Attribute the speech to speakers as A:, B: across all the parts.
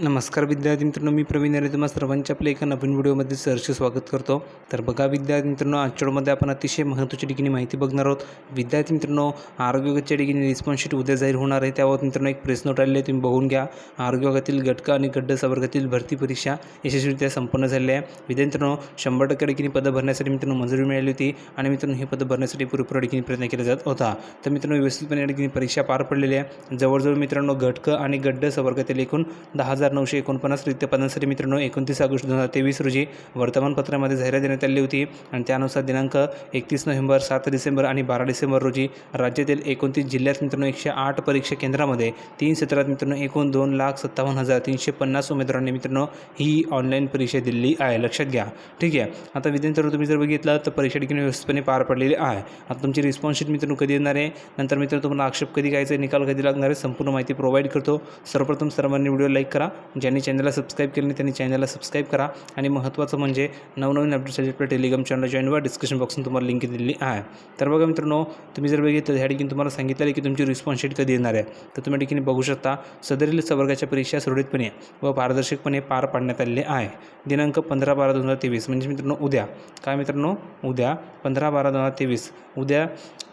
A: नमस्कार विद्यार्थी मित्रांनो मी प्रवीण आणि तुम्हाला सर्वांच्या आपल्या एका नवीन व्हिडिओमध्ये सहर्ष स्वागत करतो. तर बघा विद्यार्थी मित्रांनो आजच्या आपण अतिशय महत्त्वाच्या ठिकाणी माहिती बघणार आहोत. विद्यार्थी मित्रांनो आरोग्याच्या ठिकाणी रिस्पॉन्सिट उद्या जाहीर होणार आहे. त्यावर मित्रांनो एक प्रेस नोट आलेली आहे. तुम्ही बघून घ्या. आरोग्यगातील घटका आणि गड्ड सवर्गातील भरती परीक्षा यशस्वीरित्या संपन्न झाली आहे. विद्यार्थी मित्रांनो शंभर टक्के ठिकाणी पदं भरण्यासाठी मित्रांनो मंजुरी मिळाली होती आणि मित्रांनो हे पदं भरण्यासाठी पुरेपूर ठिकाणी प्रयत्न केला जात होता. तर मित्रांनो व्यवस्थितपणे या ठिकाणी परीक्षा पार पडलेली आहे. जवळजवळ मित्रांनो घटकं आणि गड्ड सवर्गातील एकूण दहा हजार नऊशे एकोणपन्नास रिक्त पदांसाठी मित्रांनो एकोणतीस ऑगस्ट दोन हजार तेवीस रोजी वर्तमानपत्रामध्ये जाहिरात देण्यात आली होती. आणि त्यानुसार दिनांक एकतीस नोव्हेंबर सात डिसेंबर आणि बारा डिसेंबर रोजी राज्यातील एकोणतीस जिल्ह्यात मित्रांनो एकशे आठ परीक्षा केंद्रामध्ये तीन सत्रात मित्रांनो एकूण दोन लाख सत्तावन्न हजार तीनशे पन्नास उमेदवारांनी मित्रांनो ही ऑनलाईन परीक्षा दिलेली आहे. लक्षात घ्या. ठीक आहे. आता विद्यार्थ्यांवर तुम्ही जर बघितलं तर परीक्षा ठिकाणी व्यवस्थितपणे पार पडलेली आहे. आता तुमची रिस्पॉन्सशीट मित्रांनो कधी येणार आहे? नंतर मित्रांनो तुम्हाला आक्षेप कधी घ्यायचा आहे निकाल कधी लागणार आहे संपूर्ण माहिती प्रोव्हाइड करतो. सर्वप्रथम सर्वांनी व्हिडिओ लाईक करा. ज्यांनी चॅनलला सबस्क्राईब केलं नाही त्यांनी चॅनलला सबस्क्राईब करा. आणि महत्त्वाचं म्हणजे नवनवीन अपडेटसाठी आपल्या टेलिग्राम चॅनल जॉईन व्हा. डिस्क्रिप्शन बॉक्समध्ये तुम्हाला लिंक दिलेली आहे. तर बघा मित्रांनो तुम्ही जर बघितलं ह्या ठिकाणी तुम्हाला सांगितलं की तुमची रिस्पॉन्स शीट कधी येणार आहे? तर तुम्ही ठिकाणी बघू शकता सदरील संवर्गाच्या परीक्षा सुरळीतपणे व पारदर्शकपणे पार पाडण्यात आलेले आहे. दिनांक पंधरा बारा दोन हजार तेवीस. म्हणजे मित्रांनो उद्या. काय मित्रांनो? उद्या पंधरा बारा दोन हजार तेवीस. उद्या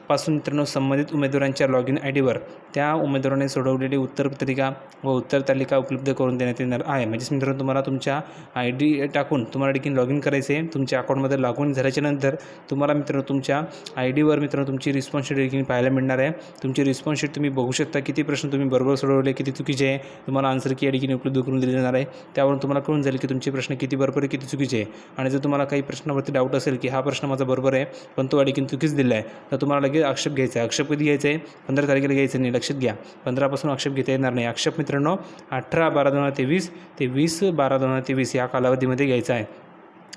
A: पासून मित्रांनो संबंधित उमेदवारांच्या लॉग इन आय डीवर त्या उमेदवाराने सोडवलेली उत्तरपत्रिका व उत्तर तालिका उपलब्ध करून देण्यात येणार आहे. म्हणजेच मित्रांनो तुम्हाला तुमच्या आय डी टाकून तुम्हाला देखील लॉग इन करायचे आहे. तुमच्या अकाउंटमध्ये लॉग इन झाल्याच्यानंतर तुम्हाला मित्रांनो तुमच्या आय डीवर मित्रांनो तुमची रिस्पॉन्स शीट देखील पाहायला मिळणार आहे. तुमची रिस्पॉन्स शीट तुम्ही बघू शकता किती प्रश्न तुम्ही बरोबर सोडवले किती चुकीचे आहे. तुम्हाला आन्सर की या ठिकाणी उपलब्ध करून दिले जाणार आहे. त्यावरून तुम्हाला कळून जाईल की तुमचे प्रश्न किती बरोबर आहे किती चुकीचे आहे. आणि जर तुम्हाला काही प्रश्नावरती डाऊट असेल की हा प्रश्न माझा बरोबर आहे पण तो या ठिकाणी चुकीच दिला आहे तर तुम्हाला लगेच आक्षेप घ्यायचा आहे. आक्षेप कधी घ्यायचा आहे? पंधरा तारखेला घ्यायचं नाही. लक्षात घ्या. पंधरापासून आक्षेप घेता येणार नाही. आक्षेप मित्रांनो अठरा बारा दोन हजार तेवीस ते वीस बारा दोन हजार तेवीस या कालावधीमध्ये घ्यायचा आहे.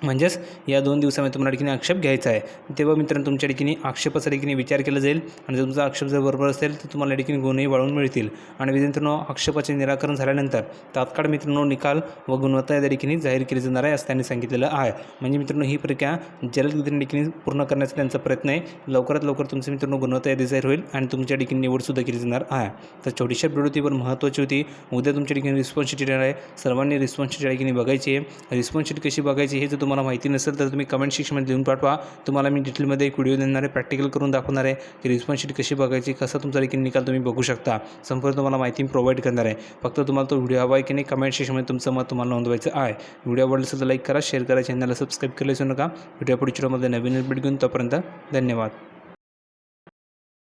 A: म्हणजेच या दोन दिवसामध्ये तुम्हाला ठिकाणी आक्षेप घ्यायचा आहे. तेव्हा मित्रांनो तुमच्या ठिकाणी आक्षेपाचा ठिकाणी विचार केला जाईल आणि जर तुमचा आक्षेप जर बरोबर असेल तर तुम्हाला ठिकाणी गुणही वाढवून मिळतील. आणि मित्रांनो आक्षेपाचे निराकरण झाल्यानंतर तात्काळ मित्रांनो निकाल व गुणवत्ता या ठिकाणी जाहीर केली जाणार आहे असं त्यांनी सांगितलेलं आहे. म्हणजे मित्रांनो ही प्रक्रिया जलद ठिकाणी पूर्ण करण्याचा त्यांचा प्रयत्न आहे. लवकरात लवकर तुमचं मित्रांनो गुणवत्ता यादी जाहीर होईल आणि तुमच्या ठिकाणी निवडसुद्धा केली जाणार आहे. तर छोटीशा व्हिडिओ महत्त्वाची होती. उद्या तुमच्या ठिकाणी रिस्पॉन्सिटी येणार आहे. सर्वांनी रिस्पॉन्स ठिकाणी बघायची आहे. रिस्पॉन्सिटी कशी बघायची हे जर तुम्हाला माहिती नसेल तर तुम्ही कमेंट सेक्शनमध्ये देऊन पाठवा. तुम्हाला मी डिटेलमध्ये एक व्हिडिओ देणार आहे प्रॅक्टिकल करून दाखवणार आहे की रिस्पॉन्स शीट कशी बघायची कसा तुमचा देखील निकाल तुम्ही बघू शकता. संपूर्ण तुम्हाला माहिती प्रोव्हाइड करणार आहे. फक्त तुम्हाला तो व्हिडिओ हवा आहे की नाही कमेंट सेक्शनमध्ये तुमचं मत तुम्हाला नोंदवायचं आहे. व्हिडिओ आवडला असेल तर लाईक करा शेअर करा चॅनलला सबस्क्राईब केलं नका. व्हिडिओ पुढच्या व्हिडिओमध्ये नवीन अपडेट घेऊन तोपर्यंत धन्यवाद.